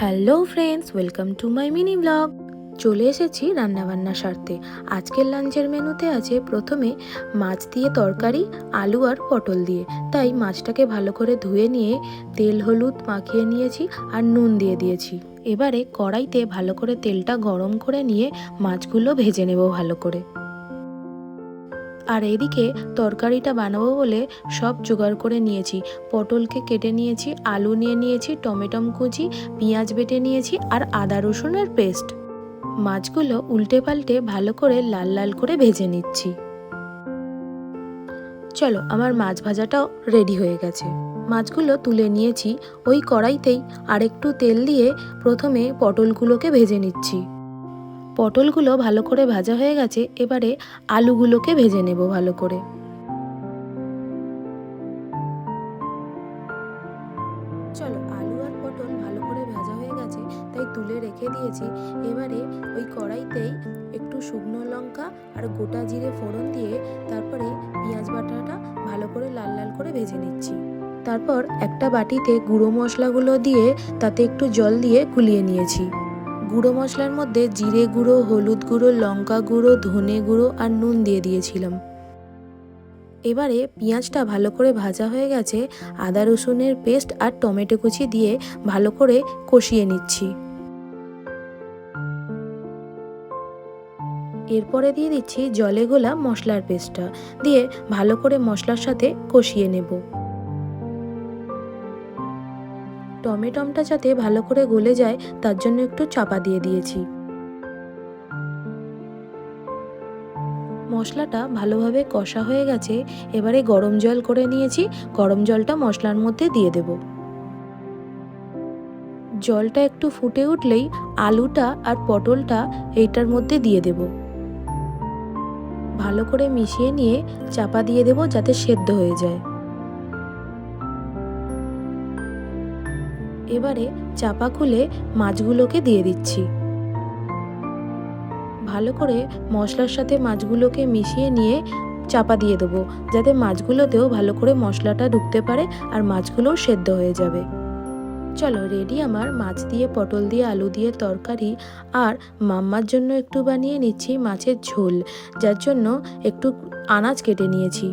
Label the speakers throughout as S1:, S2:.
S1: Hello friends, welcome to my mini blog. চলে এসেছি রান্নাবান্না সারতে। আজকের লাঞ্চের মেনুতে আছে প্রথমে মাছ দিয়ে তরকারি, আলু আর পটল দিয়ে। তাই মাছটাকে ভালো করে ধুয়ে নিয়ে তেল হলুদ মাখিয়ে নিয়েছি আর নুন দিয়ে দিয়েছি। এবারে কড়াইতে ভালো করে তেলটা গরম করে নিয়ে মাছগুলো ভেজে নেব ভালো করে। আর এদিকে তরকারিটা বানাবো বলে সব জোগাড় করে নিয়েছি। পটলকে কেটে নিয়েছি, আলু নিয়ে নিয়েছি, টমেটম কুচি, পেঁয়াজ বেটে নিয়েছি আর আদা রসুনের পেস্ট। মাছগুলো উল্টে পাল্টে ভালো করে লাল লাল করে ভেজে নিচ্ছি। চলো, আমার মাছ ভাজাটাও রেডি হয়ে গেছে। মাছগুলো তুলে নিয়েছি, ওই কড়াইতেই আরেকটু তেল দিয়ে প্রথমে পটলগুলোকে ভেজে নিচ্ছি। পটলগুলো ভালো করে ভাজা হয়ে গেছে, এবারে আলুগুলোকে ভেজে নেব ভালো করে। চলো, আলু আর পটল ভালো করে ভাজা হয়ে গেছে, তাই তুলে রেখে দিয়েছি। এবারে ওই কড়াইতেই একটু শুকনো লঙ্কা আর গোটা জিরে ফোড়ন দিয়ে তারপরে পেঁয়াজ বাটাটা ভালো করে লাল লাল করে ভেজে নিচ্ছি। তারপর একটা বাটিতে গুঁড়ো মশলাগুলো দিয়ে তাতে একটু জল দিয়ে গুলিয়ে নিয়েছি। গুঁড়ো মশলার মধ্যে জিরে গুঁড়ো, হলুদ গুঁড়ো, লঙ্কা গুঁড়ো, ধনে গুঁড়ো আর নুন দিয়ে দিয়েছিলাম। এবারে পেঁয়াজটা ভালো করে ভাজা হয়ে গেছে, আদা রসুনের পেস্ট আর টমেটো কুচি দিয়ে ভালো করে কষিয়ে নিচ্ছি। এরপরে দিয়ে দিচ্ছি জলে গোলা মশলার পেস্টটা, দিয়ে ভালো করে মশলার সাথে কষিয়ে নেব। টমেটমটা যাতে ভালো করে গলে যায়, তার জন্য একটু চাপা দিয়ে দিয়েছি। মশলাটা ভালোভাবে কষা হয়ে গেছে, এবারে গরম জল করে নিয়েছি, গরম জলটা মশলার মধ্যে দিয়ে দেব। জলটা একটু ফুটে উঠলেই আলুটা আর পটলটা এইটার মধ্যে দিয়ে দেব। ভালো করে মিশিয়ে নিয়ে চাপা দিয়ে দেব যাতে সেদ্ধ হয়ে যায়। এবারে চাপা খুলে মাছগুলোকে দিয়ে দিচ্ছি। ভালো করে মশলার সাথে মাছগুলোকে মিশিয়ে নিয়ে চাপা দিয়ে দেবো, যাতে মাছগুলোতেও ভালো করে মশলাটা ঢুকতে পারে আর মাছগুলোও সেদ্ধ হয়ে যাবে। চলো রেডি আমার মাছ দিয়ে, পটল দিয়ে, আলু দিয়ে তরকারি আর মাম্মার জন্য একটু বানিয়ে নিচ্ছি মাছের ঝোল, যার জন্য একটু আনাজ কেটে নিয়েছি।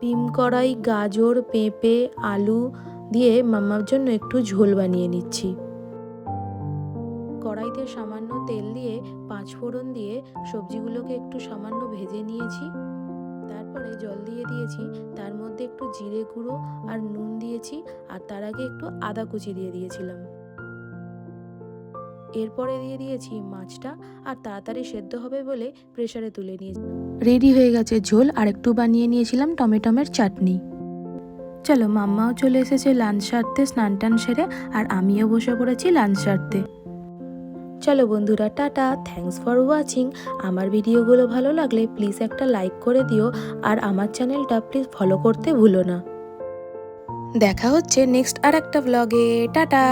S1: পিম কড়াই, গাজর, পেঁপে, আলু দিয়ে মাম্মার জন্য একটু ঝোল বানিয়ে নিচ্ছি। কড়াইতে সামান্য তেল দিয়ে পাঁচ ফোড়ন দিয়ে সবজিগুলোকে একটু সামান্য ভেজে নিয়েছি। তারপরে জল দিয়ে দিয়েছি, তার মধ্যে একটু জিরে গুঁড়ো আর নুন দিয়েছি আর তার আগে একটু আদা কুচি দিয়ে দিয়েছিলাম। এরপরে দিয়ে দিয়েছি মাছটা আর তাড়াতাড়ি সেদ্ধ হবে বলে প্রেসারে তুলে নিয়েছি। রেডি হয়ে গেছে ঝোল আর একটু বানিয়ে নিয়েছিলাম টমেটোমের চাটনি। চলো মাম্মাও চলে এসেছে লাঞ্চ সারতে, স্নান টান সেরে, আর আমিও বসে পড়েছি লাঞ্চ সারতে। চলো বন্ধুরা, টাটা। থ্যাংকস ফর ওয়াচিং আমার ভিডিওগুলো ভালো লাগলে প্লিজ একটা লাইক করে দিও, আর আমার চ্যানেলটা প্লিজ ফলো করতে ভুলো না। দেখা হচ্ছে নেক্সট আর একটা ব্লগে টাটা।